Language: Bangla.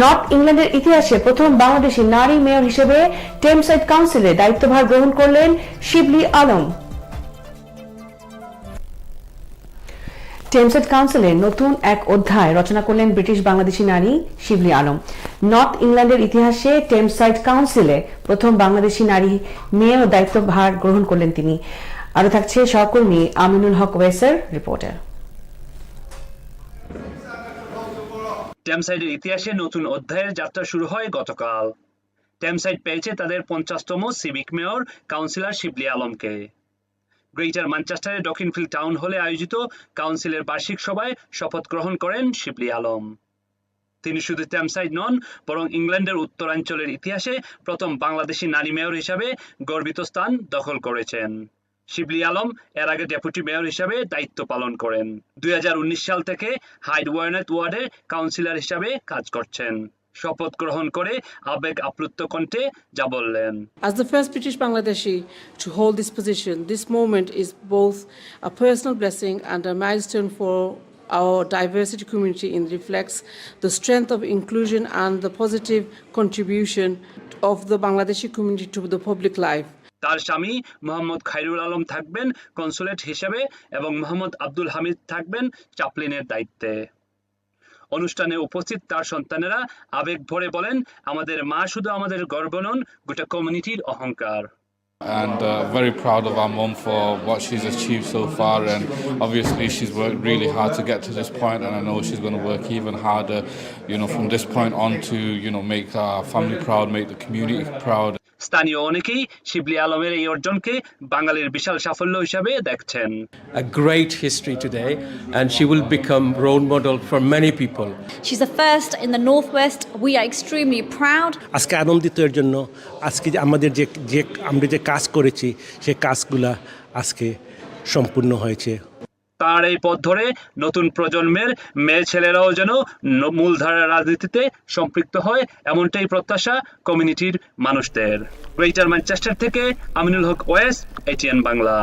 নর্থ ইংল্যান্ডের ইতিহাসে প্রথম বাংলাদেশি নারী মেয়র হিসেবে টেমসাইড কাউন্সিলে দায়িত্বভার গ্রহণ করলেন শিবলি আলম। টেমসেট কাউন্সিলের নতুন এক অধ্যায় রচনা করলেন ব্রিটিশ বাংলাদেশি নারী শিবলি আলম। নর্থ ইংল্যান্ডের ইতিহাসে টেমসাইড কাউন্সিলে প্রথম বাংলাদেশি নারী মেয়র দায়িত্বভার গ্রহণ করলেন তিনি। আরও থাকছে সহকর্মী আমিনুল হক ওয়েসের রিপোর্টার ট্যামসাইডের ইতিহাসে নতুন অধ্যায়ের যাত্রা শুরু হয় গতকাল। ট্যামসাইড পেয়েছে তাদের পঞ্চাশতম সিভিক মেয়র কাউন্সিলর শিবলি আলমকে। গ্রেটার ম্যানচেস্টারের ডকিনফিল্ড টাউন হলে আয়োজিত কাউন্সিলের বার্ষিক সভায় শপথ গ্রহণ করেন শিবলি আলম। তিনি শুধু ট্যামসাইড নন, বরং ইংল্যান্ডের উত্তরাঞ্চলের ইতিহাসে প্রথম বাংলাদেশি নারী মেয়র হিসাবে গর্বিত স্থান দখল করেছেন। শিবলি আলম এর আগে ডেপুটি মেয়র হিসাবে দায়িত্ব পালন করেন। দুই হাজার উনিশ সাল থেকে হাইডওয়ার্নেট ওয়ার্ডে কাউন্সিলর হিসাবে কাজ করছেন। শপথ গ্রহণ করে আবেগ আপ্লুত কণ্ঠে যা বললেন। আজ the first British Bangladeshi to hold this position this moment is both a personal blessing and a milestone for our diversity community in reflects the strength of inclusion and the positive contribution of the Bangladeshi community to the public life তার স্বামী মোহাম্মদ খাইরুল আলম থাকবেন কনসুলেট হিসেবে এবং মোহাম্মদ আব্দুল হামিদ থাকবেন চাপলিনের দায়িত্বে অনুষ্ঠানে উপস্থিত তার সন্তানেরা আবেগ ভরে বলেন আমাদের মা শুধু আমাদের গর্ব নন গোটা কমিউনিটির অহংকার and uh, very proud of our mum for what she's achieved so far. And obviously, she's worked really hard to get to this point, and I know she's going to work even harder, you know, from this point on to you know make our family proud, make the community proud. স্থানীয় অনেকেই শিবলি আলমের এই অর্জনকে বাঙালির বিশাল সাফল্য হিসাবে দেখছেন a great history today, and she will become role model for many people. She's the first in the Northwest. We are extremely proud. আজকে আনন্দিত এর জন্য আজকে যে আমাদের যে যে আমরা যে কাজ করেছি সেই কাজগুলা আজকে সম্পূর্ণ হয়েছে তার এই পথ ধরে নতুন প্রজন্মের মেয়ে ছেলেরাও যেন মূলধারা রাজনীতিতে সম্পৃক্ত হয়, এমনটাই প্রত্যাশা কমিউনিটির মানুষদের। গ্রেটার ম্যানচেস্টার থেকে আমিনুল হক ওয়েস এটিএন বাংলা